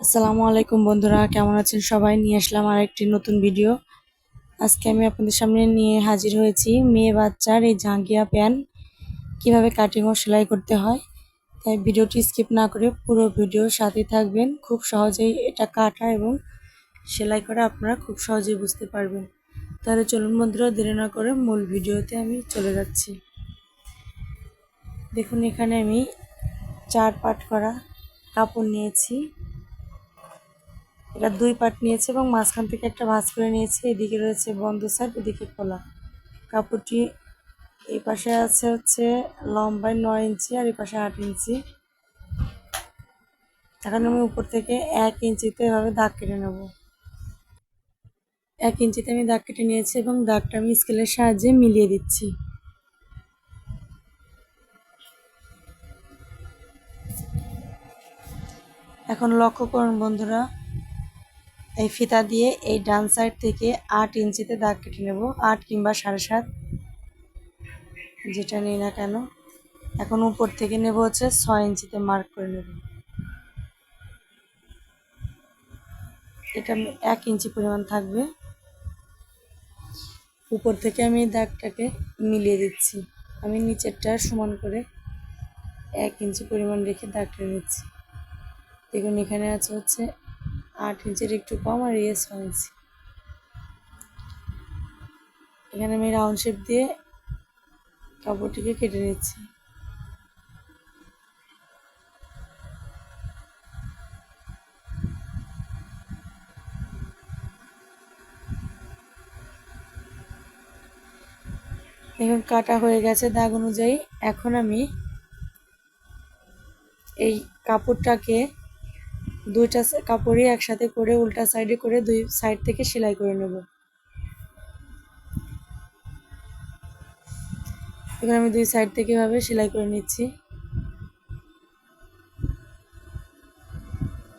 আসসালামু আলাইকুম বন্ধুরা, কেমন আছেন সবাই? নিয়ে আসলাম আর একটি নতুন ভিডিও। আজকে আমি আপনাদের সামনে নিয়ে হাজির হয়েছি মেয়ে বাচ্চার এই জাঙ্গিয়া প্যান্ট কীভাবে কাটিং ও সেলাই করতে হয়, তাই ভিডিওটি স্কিপ না করে পুরো ভিডিও সাথে থাকবেন। খুব সহজেই এটা কাটা এবং সেলাই করা আপনারা খুব সহজেই বুঝতে পারবেন। তাহলে চলুন বন্ধুরা, দেরি না করে মূল ভিডিওতে আমি চলে যাচ্ছি। দেখুন, এখানে আমি চার পাট করা কাপড় নিয়েছি। এটা দুই পার্ট নিয়েছে এবং মাঝখান থেকে একটা ভাঁজ করে নিয়েছে। এদিকে রয়েছে বন্ধ সাইড এদিকে খোলা। কাপড়টি এই পাশে আছে হচ্ছে লম্বায় নয় ইঞ্চি আর এই পাশে আট ইঞ্চি। এখন আমি উপর থেকে এক ইঞ্চিতে এভাবে দাগ কেটে নেব। এক ইঞ্চিতে আমি দাগ কেটে নিয়েছি এবং দাগটা আমি স্কেলের সাহায্যে মিলিয়ে দিচ্ছি। এখন লক্ষ্য করুন বন্ধুরা এই ফিতা দিয়ে এই ডান সাইড থেকে আট ইঞ্চিতে দাগ কেটে নেব। আট কিংবা সাড়ে সাত, যেটা নিই না কেন। এখন উপর থেকে নেব হচ্ছে ছয় ইঞ্চিতে মার্ক করে নেব। এটা এক ইঞ্চি পরিমাণ থাকবে। উপর থেকে আমি দাগটাকে মিলিয়ে দিচ্ছি। আমি নিচেরটা সমান করে এক ইঞ্চি পরিমাণ রেখে দাগটা নিচ্ছি। দেখুন এখানে আছে হচ্ছে আট ইঞ্চির একটু কম আর ইয়ে ছয় ইঞ্চি। এখানে আমি রাউন্ড শেপ দিয়ে কাপড়টিকে কেটে নিচ্ছি। এখন কাটা হয়ে গেছে দাগ অনুযায়ী। এখন আমি এই কাপড়টাকে দুইটা কাপড়ই একসাথে করে উল্টা সাইডে করে দুই সাইড থেকে সেলাই করে নেব। এখানে আমি দুই সাইড থেকে এভাবে সেলাই করে নিচ্ছি।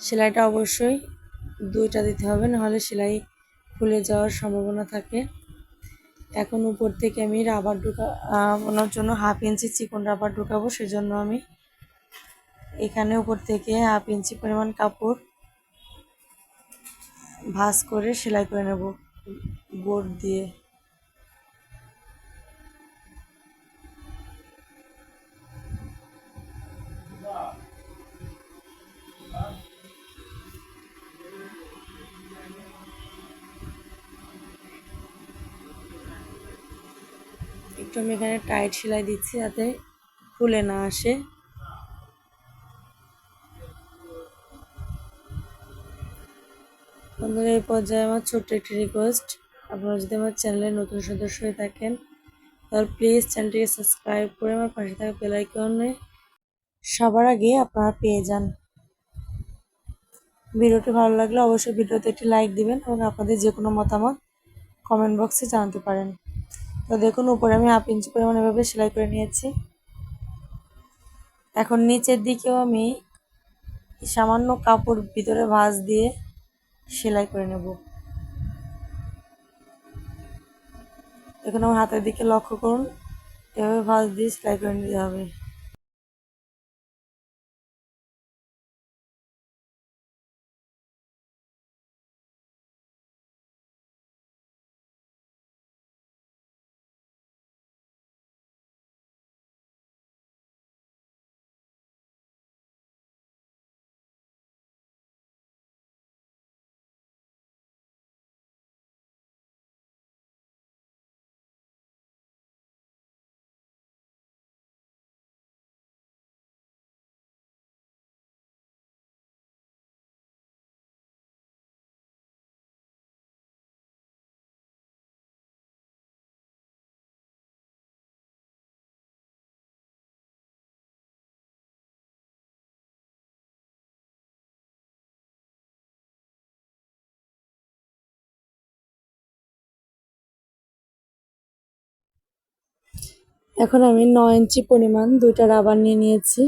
সেলাইটা অবশ্যই দুইটা দিতে হবে, নাহলে সেলাই খুলে যাওয়ার সম্ভাবনা থাকে। এখন উপর থেকে আমি রাবার ঢুকানোর জন্য হাফ ইঞ্চি চিকন রাবার ঢুকাবো, সেজন্য আমি এখানে উপর থেকে হাফ ইঞ্চি পরিমাণ কাপড় ভাঁজ করে সেলাই করে নেব, বোর্ড দিয়ে। একটু আমি এখানে টাইট সেলাই দিচ্ছি যাতে খুলে না আসে। বন্ধুরা, এই পর্যায়ে আমার ছোট্ট একটি রিকোয়েস্ট আপনারা যদি আমার চ্যানেলের নতুন সদস্য হয়ে থাকেন, তাহলে প্লিজ চ্যানেলটিকে সাবস্ক্রাইব করে আমার পাশে থাকা বেলাইকনে সবার আগে আপনারা পেয়ে যান। ভিডিওটি ভালো লাগলে অবশ্যই ভিডিওতে একটি লাইক দিবেন এবং আপনাদের যে কোনো মতামত কমেন্ট বক্সে জানাতে পারেন। তো দেখুন, উপরে আমি হাফ ইঞ্চি পরিমাণ এভাবে সেলাই করে নিয়েছি। এখন নিচের দিকেও আমি সামান্য কাপড় ভিতরে ভাঁজ দিয়ে সেলাই করে নেব। এখন আমার হাতের দিকে লক্ষ্য করুন। এভাবে ভাঁজ দিয়ে সেলাই করে নিতে হবে। এখন আমি ন ইঞ্চি পরিমাণ দুইটা রাবার নিয়ে নিয়েছি।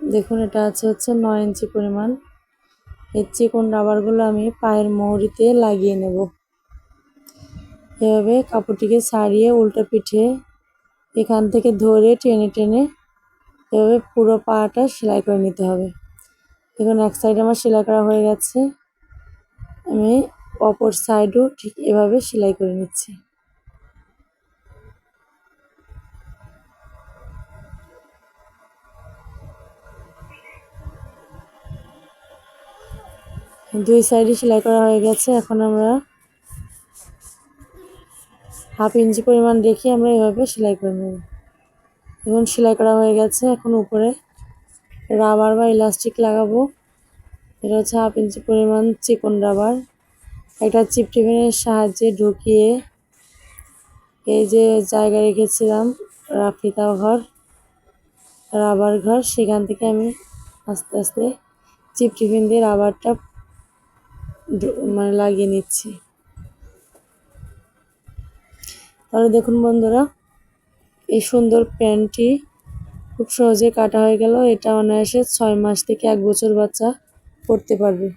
দেখুন, এটা আছে হচ্ছে ন ইঞ্চি পরিমাণ। এই চিকন রাবারগুলো আমি পায়ের মৌরিতে লাগিয়ে নেব। এভাবে কাপড়টিকে সারিয়ে উল্টো পিঠে এখান থেকে ধরে টেনে টেনে এভাবে পুরো পাটা সেলাই করে নিতে হবে। দেখুন, এক সাইড আমার সেলাই করা হয়ে গেছে। আমি অপর সাইডও ঠিক এভাবে সেলাই করে নিচ্ছি। দুই সাইডে সেলাই করা হয়ে গেছে। এখন আমরা হাফ ইঞ্চি পরিমাণ রেখে আমরা এভাবে সেলাই করে নেব। এখন সেলাই করা হয়ে গেছে। এখন উপরে রাবার বা ইলাস্টিক লাগাবো। এটা হচ্ছে হাফ ইঞ্চি পরিমাণ চিকন রাবার। একটা চিপ টিফিনের সাহায্যে ঢুকিয়ে এই যে জায়গা রেখেছিলাম রাফিতা ঘর, রাবার ঘর, সেখান থেকে আমি আস্তে আস্তে চিপ টিফিন দিয়ে রাবারটা মানে লাগিয়ে নিচ্ছি। তাহলে দেখুন বন্ধুরা, এই সুন্দর প্যান্টটি খুব সহজে কাটা হয়ে গেল। এটা অনায়াসে ছয় মাস থেকে এক বছর বাচ্চা পড়তে পারবে।